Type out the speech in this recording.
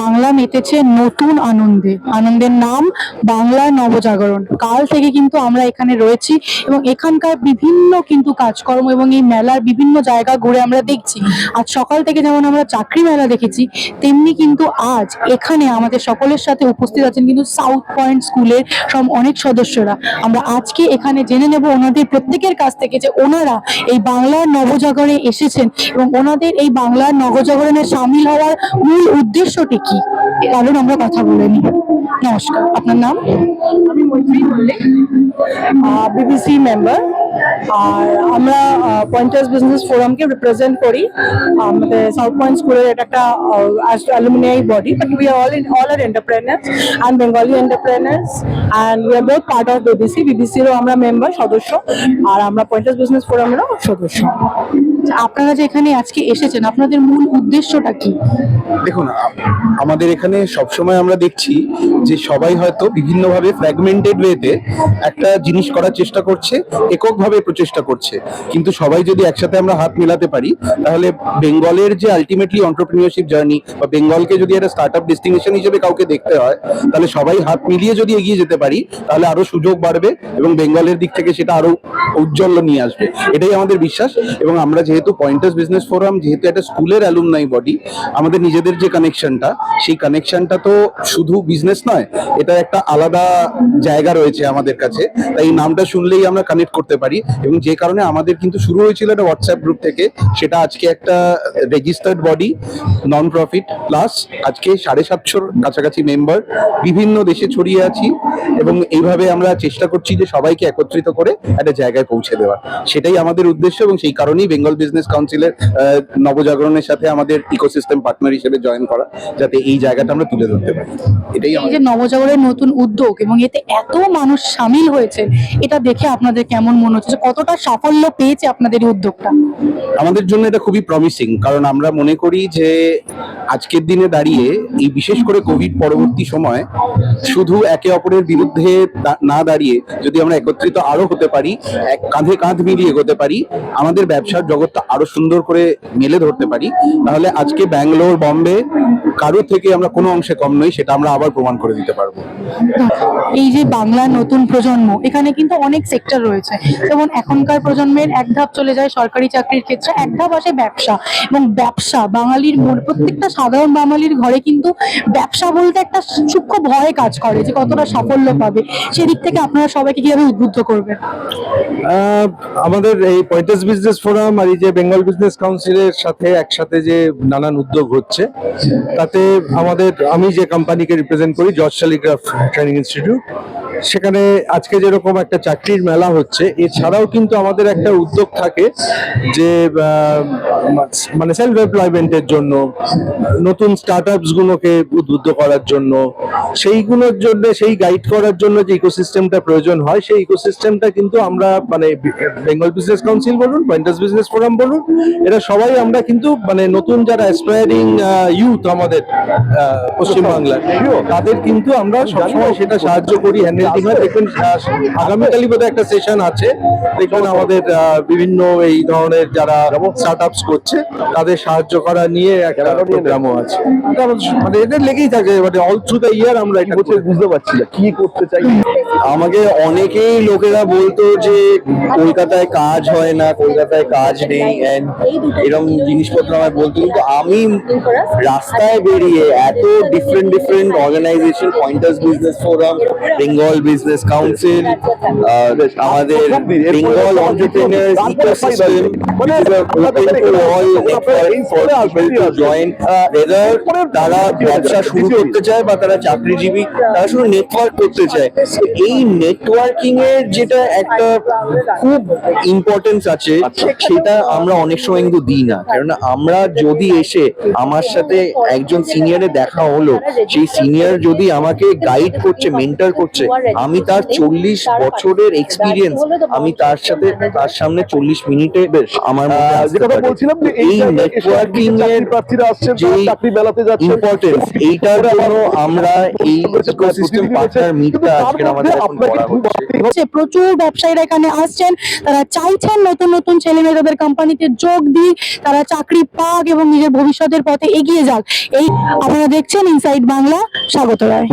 বাংলা মেতেছে নতুন আনন্দে। আনন্দের নাম বাংলা নবজাগরণ। কাল থেকে কিন্তু আমরা এখানে রয়েছি এবং এখানকার বিভিন্ন কিন্তু কাজকর্ম এবং এই মেলার বিভিন্ন জায়গা ঘুরে আমরা দেখছি। আজ সকাল থেকে যেমন আমরা চাকরি মেলা দেখেছি, তেমনি কিন্তু আজ এখানে আমাদের সকলের সাথে উপস্থিত আছেন কিন্তু সাউথ পয়েন্ট স্কুলের সব অনেক সদস্যরা। আমরা আজকে এখানে জেনে নেব ওনাদের প্রত্যেকের কাছ থেকে যে ওনারা এই বাংলার নবজাগরণে এসেছেন এবং ওনাদের এই বাংলার নবজাগরণে সামিল হওয়ার মূল উদ্দেশ্যটি কি? কারণ আমরা কথা বলে নিই। নমস্কার আপনার নাম? আমি মৈত্রী মল্লিক। বিবিসি মেম্বার আর আমরা পয়েন্টার্স বিজনেস ফোরামকে রিপ্রেজেন্ট করি। আমাদের সাউথ পয়েন্ট স্কুলের এটা একটা alumni body but we are all in all are entrepreneurs and Bengali entrepreneurs and we are both part of BBC বিবিসিরও আমরা মেম্বার সদস্য। আর আমরা পয়েন্টার্স বিজনেস ফোরামেরও সদস্য। আপনারা যে এখানে আজকে এসেছেন, আপনাদের মূল উদ্দেশ্যটা কি? দেখুন আমাদের এখানে সবসময় আমরা দেখছি যে সবাই হয়তো বিভিন্নভাবে ফ্র্যাগমেন্টেড ওয়েতে একটা জিনিস করার চেষ্টা করছে, এককভাবে প্রচেষ্টা করছে। কিন্তু সবাই যদি একসাথে আমরা হাত মেলাতে পারি, তাহলে বেঙ্গলের যে আলটিমেটলি অন্টারপ্রিনিয়রশিপ জার্নি বা বেঙ্গলকে যদি একটা স্টার্ট আপ ডেস্টিনেশন হিসেবে কাউকে দেখতে হয়, তাহলে সবাই হাত মিলিয়ে যদি এগিয়ে যেতে পারি, তাহলে আরও সুযোগ বাড়বে এবং বেঙ্গলের দিক থেকে সেটা আরও উজ্জ্বল নিয়ে আসবে। এটাই আমাদের বিশ্বাস এবং আমরা যেহেতু পয়েন্টার্স বিজনেস ফোরাম যেহেতু একটা স্কুলের অ্যালুমনাই বডি আমাদের নিজেদের যে কানেকশনটা সেই কানেকশনটা তো শুধু বিজনেস নয়, এটা একটা আলাদা জায়গা রয়েছে আমাদের কাছে। তাই এই নামটা শুনলেই আমরা কানেক্ট করতে পারি এবং যে কারণে আমাদের কিন্তু শুরু হয়েছিল একটা হোয়াটসঅ্যাপ গ্রুপ থেকে, সেটা আজকে একটা registered body non profit plus আজকে সাড়ে সাতশোর কাছাকাছি মেম্বার বিভিন্ন দেশে ছড়িয়ে আছি এবং এইভাবে আমরা চেষ্টা করছি যে সবাইকে একত্রিত করে একটা জায়গায় পৌঁছে দেওয়া সেটাই আমাদের উদ্দেশ্য এবং সেই কারণেই বেঙ্গল বিজনেস কাউন্সিলের নবজাগরণের সাথে আমাদের ইকোসিস্টেম পার্টনার হিসেবে জয়েন করা যাতে এই জায়গাটা আমরা তুলে ধরতে পারি। এটাই এই আমাদের যে নবজাগরণের নতুন উদ্যোগ এবং এতে এত মানুষ সামিল হয়েছে এটা দেখে আপনাদের কেমন মনে হচ্ছে? কতটা সাফল্য পেয়েছে আপনাদের এই উদ্যোগটা? আমাদের জন্য এটা খুবই প্রমিসিং কারণ আমরা মনে করি যে আজকের দিনে দাঁড়িয়ে এই বিশেষ করে কোভিড পরবর্তী সময় শুধু একে অপরের বিরুদ্ধে না দাঁড়িয়ে যদি আমরা একত্রিত আরও হতে পারি, এক কাঁধে কাঁধ মিলিয়ে এগোতে পারি, আমাদের ব্যবসার জগৎটা আরও সুন্দর করে মেলে ধরতে পারি, তাহলে আজকে ব্যাঙ্গালোর, বম্বে কারোর থেকে আমরা কোনো অংশে কম নই সেটা আমরা আবার প্রমাণ করে দিতে পারব। এই যে বাংলার নতুন প্রজন্ম এখানে কিন্তু অনেক সেক্টর রয়েছে। যেমন এখনকার প্রজন্মের এক ধাপ চলে যায় সরকারি চাকরির ক্ষেত্রে এক ধাপ আসে ব্যবসা। এবং ব্যবসা বাঙালির প্রত্যেকটা সাধারণ বাঙালির ঘরে কিন্তু ব্যবসা বলতে একটা সূক্ষ্ম ভয় কাজ করে যে কতটা সাফল্য পাবে। সেদিক থেকে আপনারা সবাইকে কীভাবে উদ্বুদ্ধ করবেন? আহ, আমাদের এই পয়েন্টার্স বিজনেস ফোরাম আর এই যে বেঙ্গল বিজনেস কাউন্সিলের সাথে একসাথে যে নানান উদ্যোগ হচ্ছে তাতে আমাদের আমি যে কোম্পানিকে রিপ্রেজেন্ট করি জর্জ শালিগ্রাফ ট্রেনিং ইনস্টিটিউট সেখানে আজকে যেরকম একটা চাকরির মেলা হচ্ছে, এছাড়াও কিন্তু আমাদের একটা উদ্যোগ থাকে যে মানে সেলফ এমপ্লয়মেন্টের জন্য, নতুন স্টার্ট গুলোকে উদ্বুদ্ধ করার জন্য, সেইগুলোর জন্য, সেই গাইড করার জন্য যে ইকোসিস্টেমটা প্রয়োজন হয়, সেই ইকোসিস্টেমটা কিন্তু আমরা মানে বেঙ্গল বিজনেস কাউন্সিল বলুন পয়েন্টার্স বিজনেস ফোরাম বলুন, এরা সবাই আমরা কিন্তু মানে নতুন যারা অ্যাসপায়ারিং ইউথ আমাদের পশ্চিমবাংলার, তাদের কিন্তু আমরা সবসময় সেটা সাহায্য করি হ্যান্ডেলিং হয় দেখবেন আগামীকালই বোধহয় একটা সেশন আছে। দেখবেন আমাদের বিভিন্ন এই ধরনের যারা স্টার্ট আপস করছে তাদের সাহায্য করা নিয়ে একটা প্রোগ্রামও আছে। মানে এটা লেগেই থাকে মানে অল থ্রু দ্য ইয়ার আমরা এটা বুঝতে পারছি না কি করতে চাই। আমাকে অনেকেই লোকেরা বলতো যে কলকাতায় কাজ হয় না কলকাতায় কাজ নেই এরকম জিনিসপত্র আমায় বলতো কিন্তু আমি রাস্তায় বেরিয়ে এত different different organisation pointers business forum Bengal business council আমাদের বেঙ্গল অন্টারপ্রেনার্স ইকোসিস্টেম জয়েন তারা ব্যবসা শুরু করতে চায় বা তারা চাকরিজীবী তারা শুধু নেটওয়ার্ক করতে চায়। এই নেটওয়ার্কিং এর যেটা একটা খুব ইম্পর্টেন্স আছে সেটা আমরা অনেক সময় কিন্তু দিই না। কারণ আমরা যদি এসে আমার সাথে একজন সিনিয়রে দেখা হলো সেই সিনিয়র যদি আমাকে গাইড করছে মেন্টার করছে আমি তার চল্লিশ বছরের এক্সপিরিয়েন্স আমি তার সাথে তার সামনে চল্লিশ মিনিটে বেশ আমার মধ্যে যে কথা বলছিলাম যে এই নেটওয়ার্কিং এর প্রার্থীরা আসছেন চাকরি মেলাতে যাচ্ছেন ইম্পর্টেন্স এইটার জন্য আমরা এই ইকোসিস্টেম পার্টনার মিটটা আজকে আমাদের এখন করা হচ্ছে প্রচুর ব্যবসায়ীরা এখানে আসছেন তারা চাইছেন নতুন নতুন ছেলে মেয়ে তাদের কোম্পানিতে যোগ দিক তারা চাকরি পাক এবং নিজের ভবিষ্যতের পথে এগিয়ে যাক। এই আপনারা দেখছেন ইনসাইড বাংলা স্বাগত রায়।